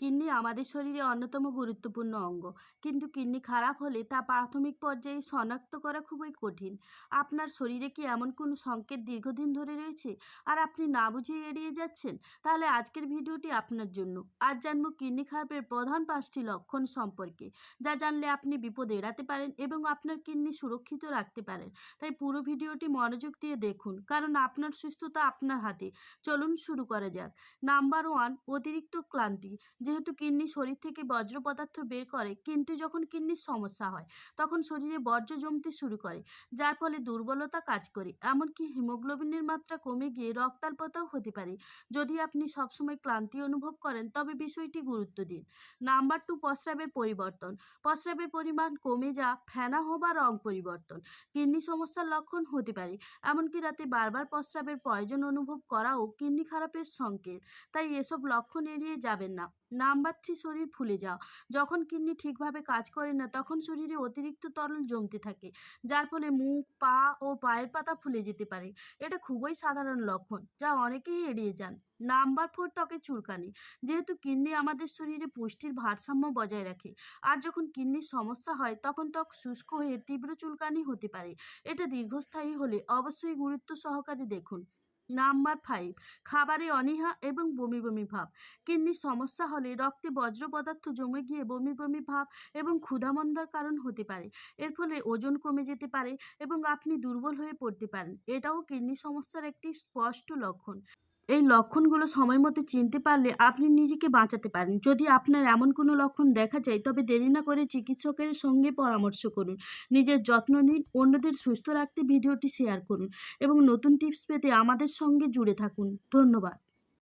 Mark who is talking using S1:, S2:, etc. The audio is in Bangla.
S1: কিডনি আমাদের শরীরে অন্যতম গুরুত্বপূর্ণ অঙ্গ। কিন্তু কিডনি খারাপ হলে তা প্রাথমিক পর্যায়ে শনাক্ত করা খুবই কঠিন। আপনার শরীরে কি এমন কোনো সংকেত দীর্ঘদিন ধরে রয়েছে? আর আপনি না বুঝে এড়িয়ে যাচ্ছেন? তাহলে আজকের ভিডিওটি আপনার জন্য। আজ জানব কিডনি খারাপের প্রধান পাঁচটি লক্ষণ সম্পর্কে, যা জানলে আপনি বিপদ এড়াতে পারেন এবং আপনার কিডনি সুরক্ষিত রাখতে পারেন। তাই পুরো ভিডিওটি মনোযোগ দিয়ে দেখুন, কারণ আপনার সুস্থতা আপনার হাতে। চলুন শুরু করা যাক। নাম্বার ওয়ান, অতিরিক্ত ক্লান্তি। যেহেতু কিডনি শরীর থেকে বজ্র পদার্থ বের করে, কিন্তু যখন কিডনির সমস্যা হয়, তখন শরীরে বর্জ্য জমতে শুরু করে, যার ফলে দুর্বলতা কাজ করে। এমনকি হিমোগ্লোবিনের মাত্রা কমে গিয়ে রক্তাল্পতাও হতে পারে। যদি আপনি সবসময় ক্লান্তি অনুভব করেন, তবে বিষয়টি গুরুত্ব দিন। নাম্বার টু, প্রস্রাবের পরিবর্তন। প্রস্রাবের পরিমাণ কমে যা ফেনা হওয়া রং পরিবর্তন। কিডনি সমস্যার লক্ষণ হতে পারে। এমনকি রাতে বারবার প্রস্রাবের প্রয়োজন অনুভব করাও কিডনি খারাপের সংকেত। তাই এসব লক্ষণ এড়িয়ে যাবেন না। নাম্বার থ্রি শরীর ফুলে যাওয়া। যখন কিডনি ঠিকভাবে কাজ করে না, তখন শরীরে অতিরিক্ত তরল জমতে থাকে, যার ফলে মুখ, পা ও পায়ের পাতা ফুলে যেতে পারে। এটা খুবই সাধারণ লক্ষণ, যা অনেকেই এড়িয়ে যান। নাম্বার ফোর ত্বকে চুলকানি, যেহেতু কিডনি আমাদের শরীরে পুষ্টির ভারসাম্য বজায় রাখে, আর যখন কিডনির সমস্যা হয়, তখন ত্বক শুষ্ক হয়ে তীব্র চুলকানি হতে পারে। এটা দীর্ঘস্থায়ী হলে অবশ্যই গুরুত্ব সহকারে দেখুন। নাম্বার ফাইভ খাবারে অনীহা এবং বমি বমি ভাব। কিডনির সমস্যা হলে রক্তে বজ্র পদার্থ জমে গিয়ে বমি বমি ভাব এবং ক্ষুধামন্দার কারণ হতে পারে। এর ফলে ওজন কমে যেতে পারে এবং আপনি দুর্বল হয়ে পড়তে পারেন। এটাও কিডনি সমস্যার একটি স্পষ্ট লক্ষণ। এই লক্ষণগুলো সময় মতো চিনতে পারলে আপনি নিজেকে বাঁচাতে পারেন। যদি আপনার এমন কোনো লক্ষণ দেখা যায়, তবে দেরি না করে চিকিৎসকের সঙ্গে পরামর্শ করুন। নিজের যত্ন নিন, অন্যদের সুস্থ রাখতে ভিডিওটি শেয়ার করুন এবং নতুন টিপস পেতে আমাদের সঙ্গে জুড়ে থাকুন। ধন্যবাদ।